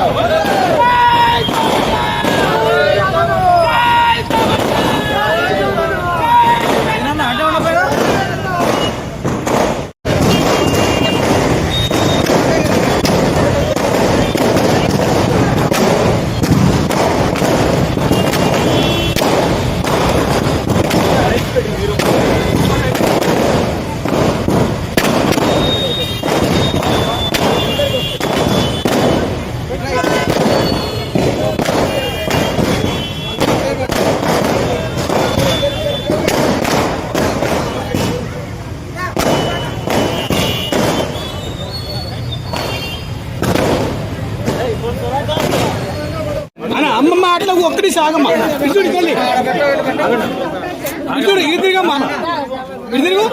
Wow. అమ్మ ఆగమ్మా ఒక్కటి వెళ్ళి. ఇటుడు ఇది తిరిగమ్మా ఇది తిరుగు.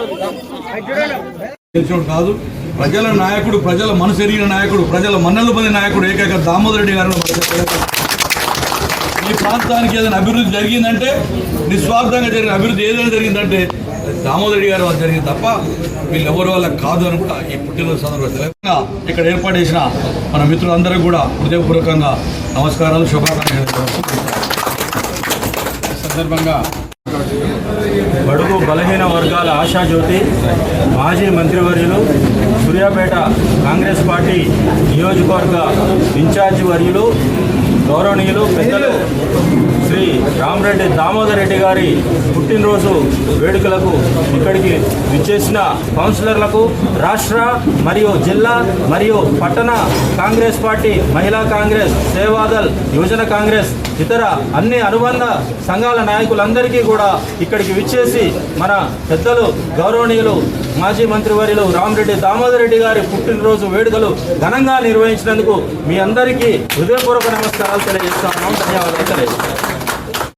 కాదు. ప్రజల నాయకుడు ప్రజల మనసు ఎరిగిన నాయకుడు ప్రజల మన్నలు పొందిన నాయకుడు ఏకైక దామోదర్ రెడ్డి గారు ఈ ప్రాంతానికి ఏదైనా అభివృద్ధి జరిగిందంటే నిస్వార్థంగా జరిగిన అభివృద్ధి ఏదైనా జరిగిందంటే దామోదర్ రెడ్డి గారి వల్ల జరిగింది తప్ప వీళ్ళు ఎవరు వల్ల కాదు అని కూడా ఈ పుట్టినరోజు సందర్భంగా ఇక్కడ ఏర్పాటు చేసిన మన మిత్రులందరూ కూడా హృదయపూర్వకంగా నమస్కారాలు శుభాకాంక్షలు సందర్భంగా బడుగు బలహీన వర్గాల ఆశాజ్యోతి మాజీ మంత్రివర్యులు సూర్యాపేట కాంగ్రెస్ పార్టీ నియోజకవర్గ ఇన్ఛార్జి వర్యులు గౌరవనీయులు పెద్దలు శ్రీ రామరెడ్డి దామోదర్ రెడ్డి గారి పుట్టినరోజు వేడుకలకు ఇక్కడికి విచ్చేసిన కౌన్సిలర్లకు రాష్ట్ర మరియు జిల్లా మరియు పట్టణ కాంగ్రెస్ పార్టీ మహిళా కాంగ్రెస్ సేవాదల్ యువజన కాంగ్రెస్ ఇతర అన్ని అనుబంధ సంఘాల నాయకులందరికీ కూడా ఇక్కడికి విచ్చేసి మన పెద్దలు గౌరవనీయులు మాజీ మంత్రివర్యులు రామరెడ్డి దామోదర్ రెడ్డి గారి పుట్టినరోజు వేడుకలు ఘనంగా నిర్వహించినందుకు మీ అందరికీ హృదయపూర్వక నమస్కారాలు తెలియజేస్తాను ధన్యవాదాలు తెలియజేస్తాను